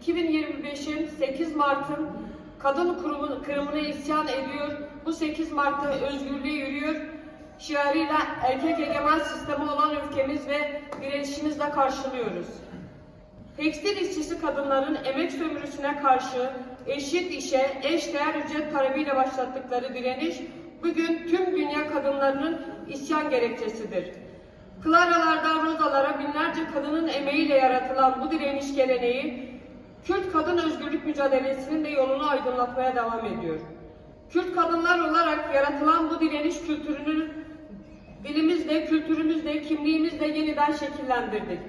2025'in 8 Mart'ın kadın kurumu, kırımına isyan ediyor. Bu 8 Mart'ta özgürlüğe yürüyor. Şiarıyla erkek egemen sistemi olan öfkemiz ve direnişimizle karşılıyoruz. Tekstil işçisi kadınların emek sömürüsüne karşı eşit işe, eş değer ücret talebiyle başlattıkları direniş bugün tüm dünya kadınlarının isyan gerekçesidir. Clara'lardan Rozalara binlerce kadının emeğiyle yaratılan bu direniş geleneği Kürt kadın özgürlük mücadelesinin de yolunu aydınlatmaya devam ediyor. Kürt kadınlar olarak yaratılan bu direniş kültürünü dilimizle, kültürümüzle, kimliğimizle yeniden şekillendirdik.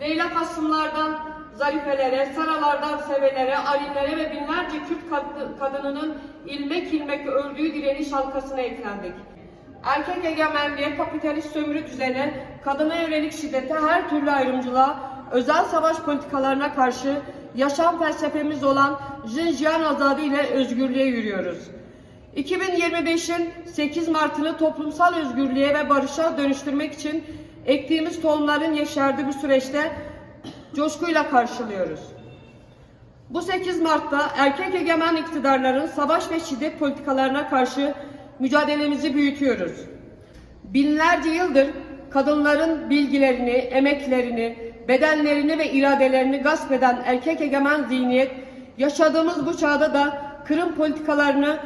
Leyla Kasımlardan Zarifelere, Saralardan Sevelere, Arilere ve binlerce Kürt kad- kadınının ilmek ilmek öldüğü direniş halkasına eklendik. Erkek egemenliğe, kapitalist sömürü düzene, kadına yönelik şiddete, her türlü ayrımcılığa, özel savaş politikalarına karşı yaşam felsefemiz olan Jinjiyan Azadi ile özgürlüğe yürüyoruz. 2025'in 8 Mart'ını toplumsal özgürlüğe ve barışa dönüştürmek için ektiğimiz tohumların yeşerdiği bu süreçte coşkuyla karşılıyoruz. Bu 8 Mart'ta erkek egemen iktidarların savaş ve şiddet politikalarına karşı mücadelemizi büyütüyoruz. Binlerce yıldır kadınların bilgilerini, emeklerini, bedenlerini ve iradelerini gasp eden erkek egemen zihniyet yaşadığımız bu çağda da kırım politikalarını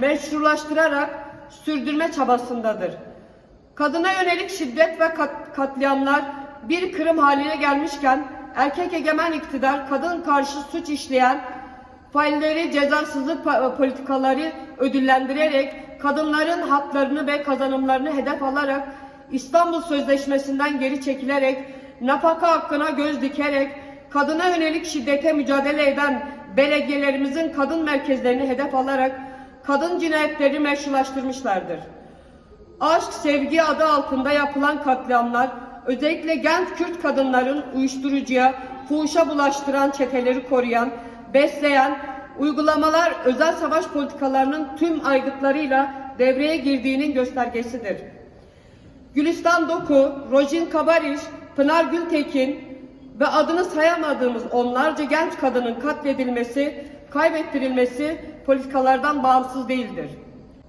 meşrulaştırarak sürdürme çabasındadır. Kadına yönelik şiddet ve kat- katliamlar bir kırım haline gelmişken erkek egemen iktidar kadın karşı suç işleyen failleri cezasızlık politikaları ödüllendirerek kadınların haklarını ve kazanımlarını hedef alarak İstanbul Sözleşmesi'nden geri çekilerek nafaka hakkına göz dikerek kadına yönelik şiddete mücadele eden belediyelerimizin kadın merkezlerini hedef alarak kadın cinayetleri meşrulaştırmışlardır. Aşk, sevgi adı altında yapılan katliamlar, özellikle genç Kürt kadınların uyuşturucuya, fuhuşa bulaştıran çeteleri koruyan, besleyen, uygulamalar özel savaş politikalarının tüm aygıtlarıyla devreye girdiğinin göstergesidir. Gülistan Doku, Rojin Kabariş, Pınar Gültekin ve adını sayamadığımız onlarca genç kadının katledilmesi, kaybettirilmesi politikalardan bağımsız değildir.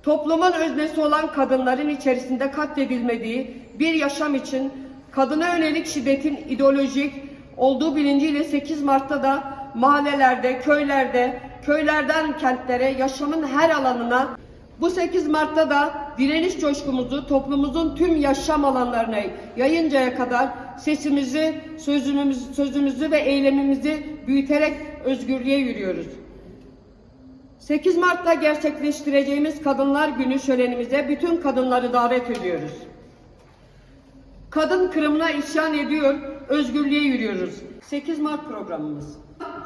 Toplumun öznesi olan kadınların içerisinde katledilmediği bir yaşam için kadına yönelik şiddetin ideolojik olduğu bilinciyle 8 Mart'ta da mahallelerde, köylerde, köylerden kentlere, yaşamın her alanına bu 8 Mart'ta da direniş coşkumuzu toplumumuzun tüm yaşam alanlarına yayıncaya kadar sesimizi, sözümüzü, sözümüzü ve eylemimizi büyüterek özgürlüğe yürüyoruz. 8 Mart'ta gerçekleştireceğimiz Kadınlar Günü şölenimize bütün kadınları davet ediyoruz. Kadın kırımına isyan ediyor, özgürlüğe yürüyoruz. 8 Mart programımız.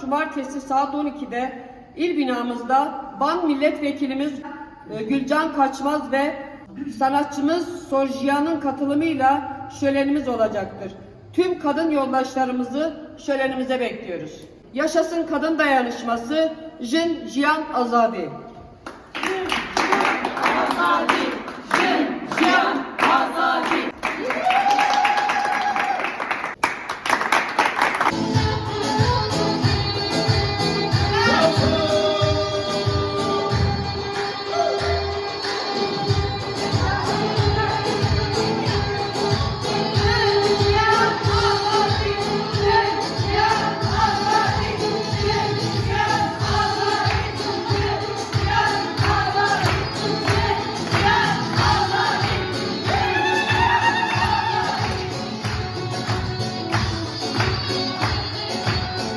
Cumartesi saat 12'de il binamızda BAN milletvekilimiz ee, Gülcan Kaçmaz ve sanatçımız Sorjiyan'ın katılımıyla şölenimiz olacaktır. Tüm kadın yoldaşlarımızı şölenimize bekliyoruz. Yaşasın kadın dayanışması, Jin Jiyan Azadi. Azadi, Jin Jiyan Azadi.